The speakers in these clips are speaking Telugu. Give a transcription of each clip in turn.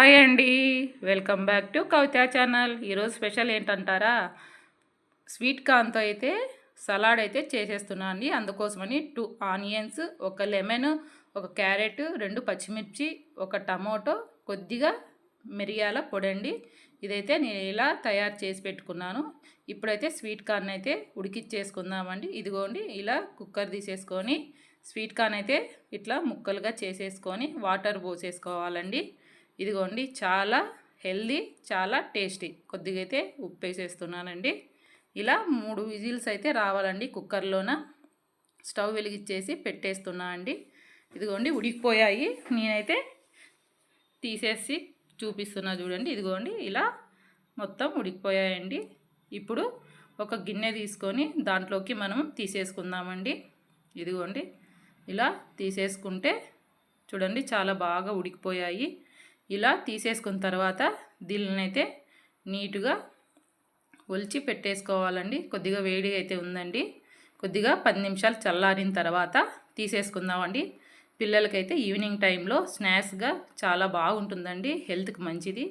హాయ్ అండి. Welcome back to Kavitha channel. ఈరోజు స్పెషల్ ఏంటంటారా? స్వీట్ కార్న్తో అయితే సలాడ్ అయితే చేసేస్తున్నా అండి. అందుకోసమని టూ ఆనియన్స్ ఒక లెమన్ ఒక క్యారెట్ రెండు పచ్చిమిర్చి ఒక టమోటో కొద్దిగా మిరియాల పొడండి ఇదైతే నేను ఇలా తయారు చేసి పెట్టుకున్నాను. ఇప్పుడైతే స్వీట్ కార్న్ అయితే ఉడికిచ్చేసుకుందామండి. ఇదిగోండి ఇలా కుక్కర్ తీసేసుకొని స్వీట్ కార్న్ అయితే ఇట్లా ముక్కలుగా చేసేసుకొని వాటర్ పోసేసుకోవాలండి. ఇదిగోండి చాలా హెల్దీ చాలా టేస్టీ. కొద్దిగా అయితే ఉప్పు వేసేస్తున్నానండి ఇలా మూడు విజిల్స్ అయితే రావాలండి కుక్కర్లోన. స్టవ్ వెలిగించేసి పెట్టేస్తున్నా అండి. ఇదిగోండి ఉడికిపోయాయి. నేనైతే తీసేసి చూపిస్తున్నా చూడండి. ఇదిగోండి ఇలా మొత్తం ఉడికిపోయాయండి. ఇప్పుడు ఒక గిన్నె తీసుకొని దాంట్లోకి మనం తీసేసుకుందామండి. ఇదిగోండి ఇలా తీసేసుకుంటే చూడండి చాలా బాగా ఉడికిపోయాయి. ఇలా తీసేసుకున్న తర్వాత దీనినైతే నీటుగా ఒలిచి పెట్టేసుకోవాలండి. కొద్దిగా వేడి అయితే ఉందండి. కొద్దిగా పది నిమిషాలు చల్లారిన తర్వాత తీసేసుకుందామండి. పిల్లలకైతే ఈవినింగ్ టైంలో స్నాక్స్గా చాలా బాగుంటుందండి. హెల్త్కి మంచిది.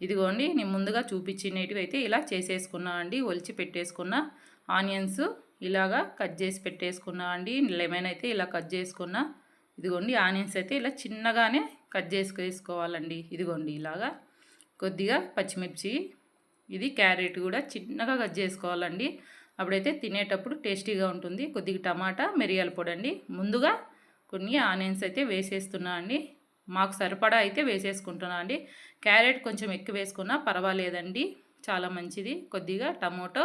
ఇదిగోండి నేను ముందుగా చూపించినవి అయితే ఇలా చేసేసుకున్నా అండి. ఒలిచి పెట్టేసుకున్న ఆనియన్స్ ఇలాగా కట్ చేసి పెట్టేసుకున్నా అండి. లెమన్ అయితే ఇలా కట్ చేసుకున్నా ఇదిగోండి ఆనియన్స్ అయితే ఇలా చిన్నగానే కట్ చేసుకేసుకోవాలండి ఇదిగోండి ఇలాగా కొద్దిగా పచ్చిమిర్చి ఇది క్యారెట్ కూడా చిన్నగా కట్ చేసుకోవాలండి. అప్పుడైతే తినేటప్పుడు టేస్టీగా ఉంటుంది. కొద్దిగా టమాటా మిరియాల పొడి అండి ముందుగా కొన్ని ఆనియన్స్ అయితే వేసేస్తున్నా అండి. మాకు సరిపడా అయితే వేసేసుకుంటున్నా అండి. క్యారెట్ కొంచెం ఎక్కువ వేసుకున్నా పర్వాలేదండి. చాలా మంచిది. కొద్దిగా టమోటో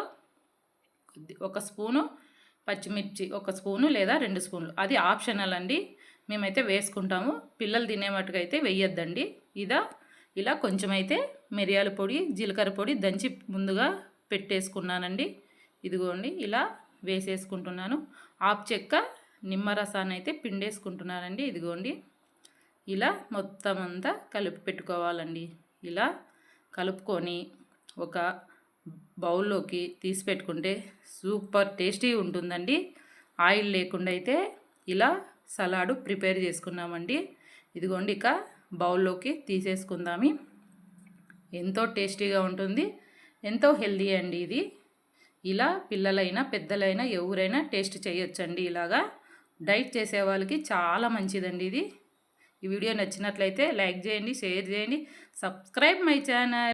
కొద్ది ఒక స్పూను పచ్చిమిర్చి ఒక స్పూను లేదా రెండు స్పూన్లు. అది ఆప్షనల్ అండి. మేమైతే వేసుకుంటాము. పిల్లలు తినే మట్టుకైతే వెయ్యొద్దండి ఇదా ఇలా కొంచెం అయితే మిరియాల పొడి జీలకర్ర పొడి దంచి ముందుగా పెట్టేసుకున్నానండి. ఇదిగోండి ఇలా వేసేసుకుంటున్నాను. ఆపు చెక్క నిమ్మరసాన్ని అయితే పిండేసుకుంటున్నానండి. ఇదిగోండి ఇలా మొత్తం అంతా కలిపి పెట్టుకోవాలండి. ఇలా కలుపుకొని ఒక బౌల్లోకి తీసి పెట్టుకుంటే సూపర్ టేస్టీ ఉంటుందండి. ఆయిల్ లేకుండా అయితే ఇలా సలాడు ప్రిపేర్ చేసుకున్నామండి. ఇదిగోండి ఇక బౌల్లోకి తీసేసుకుందామి. ఎంతో టేస్టీగా ఉంటుంది. ఎంతో హెల్దీ అండి ఇది. ఇలా పిల్లలైనా పెద్దలైనా ఎవరైనా టేస్ట్ చేయొచ్చండి ఇలాగా. డైట్ చేసే వాళ్ళకి చాలా మంచిదండి ఇది. ఈ వీడియో నచ్చినట్లయితే లైక్ చేయండి షేర్ చేయండి. Subscribe my channel.